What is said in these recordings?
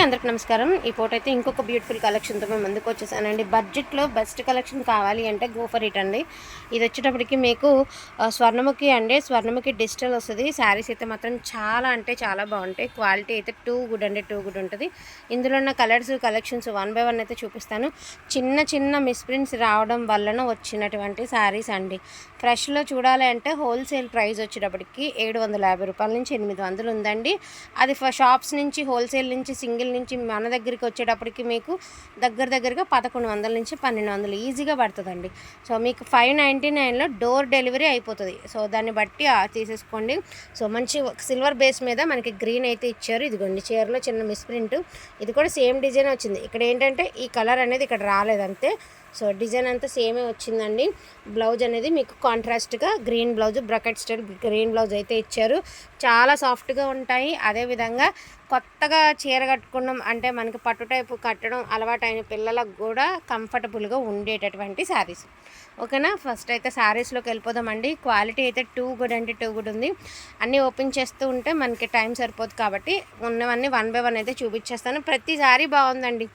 అందరికి నమస్కారం. ఈ ఫోటో అయితే ఇంకొక బ్యూటిఫుల్ కలెక్షన్తో మేము ముందుకు వచ్చేసానండి. బడ్జెట్లో బెస్ట్ కలెక్షన్ కావాలి అంటే గోఫర్ ఇట్ అండి. ఇది వచ్చేటప్పటికి మీకు స్వర్ణముఖి అండి. స్వర్ణముఖి డిజిటల్ వస్తుంది. శారీస్ అయితే మాత్రం చాలా అంటే చాలా బాగుంటాయి. క్వాలిటీ అయితే టూ గుడ్ అండి టూ గుడ్ ఉంటుంది. ఇందులో ఉన్న colours collections one by one అయితే చూపిస్తాను. చిన్న చిన్న మిస్ప్రింట్స్ రావడం వలన వచ్చినటువంటి శారీస్ అండి. ఫ్రెష్లో చూడాలి అంటే హోల్సేల్ ప్రైస్ వచ్చేటప్పటికి ఏడు వందల యాభై రూపాయల నుంచి ఎనిమిది వందలు ఉందండి. అది ఫ- షాప్స్ నుంచి హోల్సేల్ నుంచి సింగిల్ నుంచి మన దగ్గరికి వచ్చేటప్పటికి మీకు దగ్గర దగ్గరగా పదకొండు వందల నుంచి పన్నెండు వందలు ఈజీగా పడుతుందండి. సో మీకు ఫైవ్ నైంటీ నైన్లో డోర్ డెలివరీ అయిపోతుంది. సో దాన్ని బట్టి తీసేసుకోండి. సో మంచి సిల్వర్ బేస్ మీద మనకి గ్రీన్ అయితే ఇచ్చారు. ఇదిగోండి చీరలో చిన్న మిస్ప్రింట్ ఇది కూడా సేమ్ డిజైన్ వచ్చింది. ఇక్కడ ఏంటంటే ఈ కలర్ అనేది ఇక్కడ రాలేదంతే సో డిజైన్ అంతా సేమే వచ్చిందండి. బ్లౌజ్ అనేది మీకు కాంట్రాస్ట్గా green blouse brocade style green blouse అయితే ఇచ్చారు. చాలా సాఫ్ట్గా ఉంటాయి. అదేవిధంగా కొత్తగా చీర కట్టు కట్టుకున్నాం. అంటే మనకి పట్టు టైపు కట్టడం అలవాటైన పిల్లలకు కూడా కంఫర్టబుల్గా ఉండేటటువంటి శారీస్. ఓకేనా? ఫస్ట్ అయితే శారీస్లోకి వెళ్ళిపోదామండి. క్వాలిటీ అయితే టూ గుడ్ అంటే టూ గుడ్ ఉంది. అన్నీ ఓపెన్ చేస్తూ ఉంటే మనకి టైం సరిపోదు కాబట్టి ఉన్నవన్నీ వన్ బై వన్ అయితే చూపించేస్తాను. ప్రతి శారీ బాగుందండి.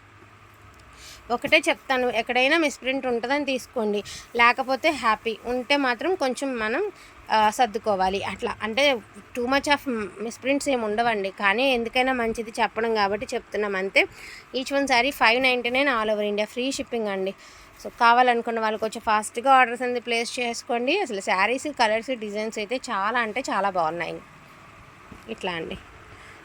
ఒకటే చెప్తాను ఎక్కడైనా మిస్ప్రింట్ ఉంటుందని తీసుకోండి. లేకపోతే హ్యాపీ. ఉంటే మాత్రం కొంచెం మనం సర్దుకోవాలి. అట్లా. అంటే టూ మచ్ ఆఫ్ మిస్ప్రింట్స్ ఏమి ఉండవండి. కానీ ఎందుకైనా మంచిది చెప్పడం కాబట్టి చెప్తున్నాం అంతే. Each one sari five ninety nine all over India free shipping అండి. సో కావాలనుకున్న వాళ్ళకి కొంచెం ఫాస్ట్గా ఆర్డర్స్ అనేది ప్లేస్ చేసుకోండి. అసలు శారీస్ కలర్స్ డిజైన్స్ అయితే చాలా అంటే చాలా బాగున్నాయి. ఇట్లా అండి.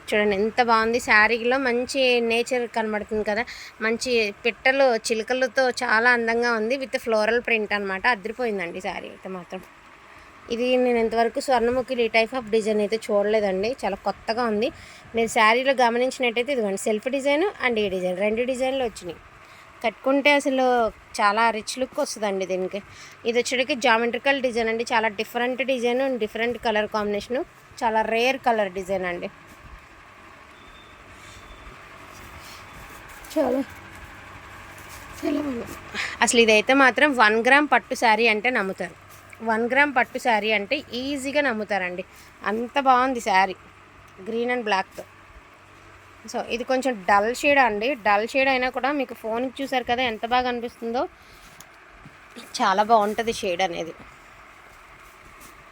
చూడండి ఎంత బాగుంది. శారీలో మంచి నేచర్ కనబడుతుంది కదా. మంచి పిట్టలు చిలుకలతో చాలా అందంగా ఉంది. విత్ ఫ్లోరల్ ప్రింట్ అనమాట అదిరిపోయిందండి శారీ అయితే మాత్రం. ఇది నేను ఇంతవరకు స్వర్ణముఖిలు ఈ టైప్ ఆఫ్ డిజైన్ అయితే చూడలేదండి. చాలా కొత్తగా ఉంది. మీరు శారీలో గమనించినట్టయితే ఇదిగోండి సెల్ఫ్ డిజైన్ అండ్ ఈ డిజైన్ రెండు డిజైన్లు వచ్చినాయి. కట్టుకుంటే అసలు చాలా రిచ్ లుక్ వస్తుందండి దీనికి. ఇది వచ్చేటికి జామెట్రికల్ డిజైన్ అండి. చాలా different design different colour combination చాలా రేర్ కలర్ డిజైన్ అండి. చాలా అసలు ఇదైతే మాత్రం వన్ గ్రామ్ పట్టు శారీ అంటే నమ్ముతారు. వన్ గ్రామ్ పట్టు శారీ అంటే ఈజీగా నమ్ముతారండి. అంత బాగుంది శారీ. గ్రీన్ అండ్ బ్లాక్తో సో ఇది కొంచెం డల్ షేడ్ అండి. డల్ షేడ్ అయినా కూడా మీకు ఫోన్కి చూసారు కదా ఎంత బాగా అనిపిస్తుందో. చాలా బాగుంటుంది షేడ్ అనేది.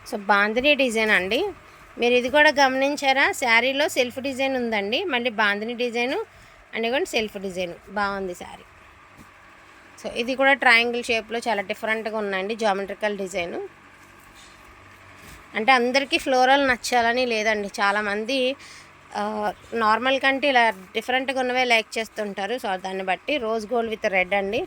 సో బాందిని డిజైన్ అండి. మీరు ఇది కూడా గమనించారా? శారీలో సెల్ఫ్ డిజైన్ ఉందండి. మళ్ళీ బాందిని డిజైను అండ్ కూడా సెల్ఫ్ డిజైన్. బాగుంది శారీ. సో ఇది కూడా ట్రయాంగిల్ షేప్లో చాలా డిఫరెంట్గా ఉందండి జామెట్రికల్ డిజైను అంటే అందరికీ ఫ్లోరల్ నచ్చాలని లేదండి. చాలామంది నార్మల్ కంటే ఇలా డిఫరెంట్గా ఉన్నవే లైక్ చేస్తుంటారు. సో దాన్ని బట్టి రోజ్ గోల్డ్ విత్ రెడ్ అండి.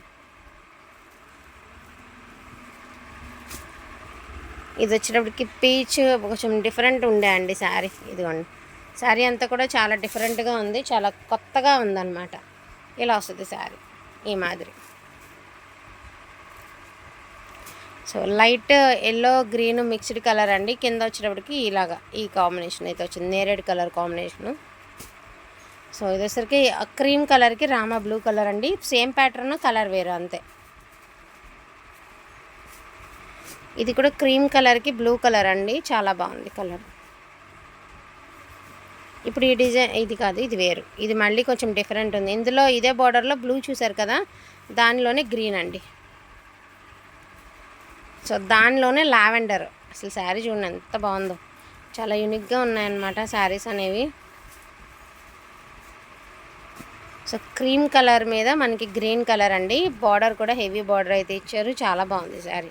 ఇది వచ్చేటప్పటికి పీచ్ కొంచెం డిఫరెంట్ ఉండే అండి శారీ ఇదిగోండి. శారీ అంతా కూడా చాలా డిఫరెంట్గా ఉంది. చాలా కొత్తగా ఉందన్నమాట. ఇలా వస్తుంది శారీ ఈ మాదిరి. So light yellow green mixed colour అండి. కింద వచ్చేటప్పటికి ఇలాగా ఈ కాంబినేషన్ అయితే వచ్చింది. నేరేడ్ కలర్ కాంబినేషను. సో ఇది క్రీమ్ కలర్కి రామా బ్లూ కలర్ అండి. సేమ్ ప్యాటర్న్ కలర్ వేరు అంతే. ఇది కూడా క్రీమ్ కలర్కి బ్లూ కలర్ అండి. చాలా బాగుంది కలర్. ఇప్పుడు ఈ డిజైన్ ఇది కాదు ఇది వేరు. ఇది మళ్ళీ కొంచెం డిఫరెంట్ ఉంది. ఇందులో ఇదే బార్డర్లో బ్లూ చూసారు కదా? దానిలోనే గ్రీన్ అండి. సో దానిలోనే లావెండర్. అసలు శారీ చూడండి ఎంత బాగుందో. చాలా యూనిక్గా ఉన్నాయన్నమాట శారీస్ అనేవి. సో క్రీమ్ కలర్ మీద మనకి గ్రీన్ కలర్ అండి. బార్డర్ కూడా హెవీ బార్డర్ అయితే ఇచ్చారు. చాలా బాగుంది శారీ.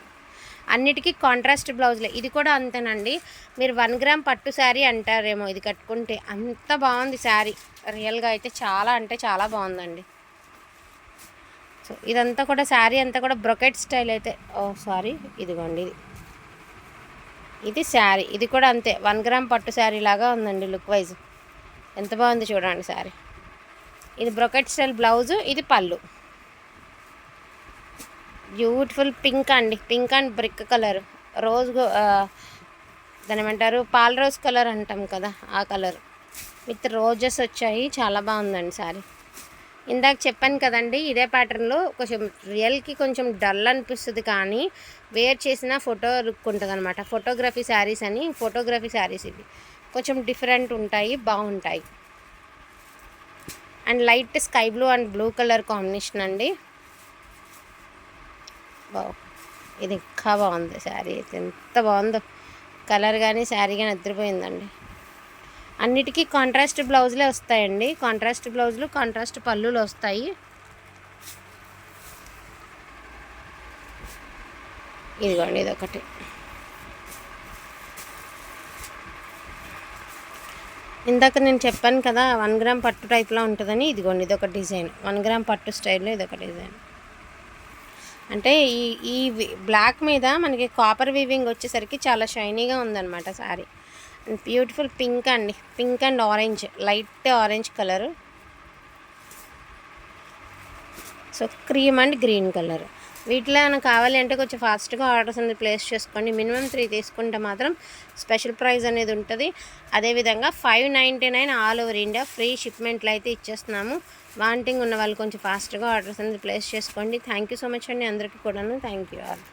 అన్నిటికీ కాంట్రాస్ట్ బ్లౌజ్లే ఇది కూడా అంతేనండి. మీరు వన్ గ్రామ్ పట్టు శారీ అంటారేమో ఇది కట్టుకుంటే అంత బాగుంది శారీ. రియల్గా అయితే చాలా అంటే చాలా బాగుందండి. సో ఇదంతా కూడా శారీ అంతా కూడా బ్రొకెట్ స్టైల్ అయితే. ఓ సారీ. ఇదిగోండి ఇది. ఇది శారీ. ఇది కూడా అంతే. వన్ గ్రామ్ పట్టు శారీ లాగా ఉందండి లుక్ వైజ్. ఎంత బాగుంది చూడండి శారీ. ఇది బ్రొకెట్ స్టైల్ బ్లౌజు ఇది పళ్ళు. బ్యూటిఫుల్ పింక్ అండి. Pink and brick colour. Rose దాని ఏమంటారు? పాల రోజ్ కలర్ అంటాం కదా ఆ కలర్. విత్ రోజెస్ వచ్చాయి. చాలా బాగుందండి సారీ ఇందాక చెప్పాను కదండి ఇదే ప్యాటర్న్లో కొంచెం రియల్కి కొంచెం డల్ అనిపిస్తుంది కానీ వేర్ చేసిన ఫోటో లుక్ ఉంటుంది అనమాట ఫోటోగ్రఫీ శారీస్ అని ఫోటోగ్రఫీ శారీస్ ఇవి. కొంచెం డిఫరెంట్ ఉంటాయి బాగుంటాయి. And light sky blue and blue colour combination అండి. బావ్ ఇది ఇంకా బాగుంది శారీ. అయితే ఎంత బాగుందో. కలర్ కానీ శారీ కానీ నిద్రపోయిందండి అన్నిటికీ కాంట్రాస్ట్ బ్లౌజులే వస్తాయండి. కాంట్రాస్ట్ బ్లౌజులు కాంట్రాస్ట్ పళ్ళులు వస్తాయి. ఇదిగోండి ఇది ఒకటి ఇందాక నేను చెప్పాను కదా వన్ గ్రామ్ పట్టు టైప్లో ఉంటుందని. ఇదిగోండి ఇది ఒక డిజైన్ వన్ గ్రామ్ పట్టు స్టైల్లో ఇది ఒక డిజైన్ అంటే ఈ ఈ బ్లాక్ మీద మనకి కాపర్ వీవింగ్ వచ్చేసరికి చాలా షైనీగా ఉందన్నమాట శారీ బ్యూటిఫుల్ పింక్ అండి. Pink and orange. Light orange colour. So cream and green colour. వీటిలో ఏమైనా కావాలి అంటే కొంచెం ఫాస్ట్గా ఆర్డర్స్ అనేది ప్లేస్ చేసుకోండి. మినిమం త్రీ తీసుకుంటే మాత్రం స్పెషల్ ప్రైస్ అనేది ఉంటుంది. అదేవిధంగా five ninety nine all over India free షిప్మెంట్లు అయితే ఇచ్చేస్తున్నాము. వాంటింగ్ ఉన్న వాళ్ళు కొంచెం ఫాస్ట్గా ఆర్డర్స్ అనేది ప్లేస్ చేసుకోండి. థ్యాంక్ యూ సో మచ్ అండి అందరికీ కూడాను. Thank you all.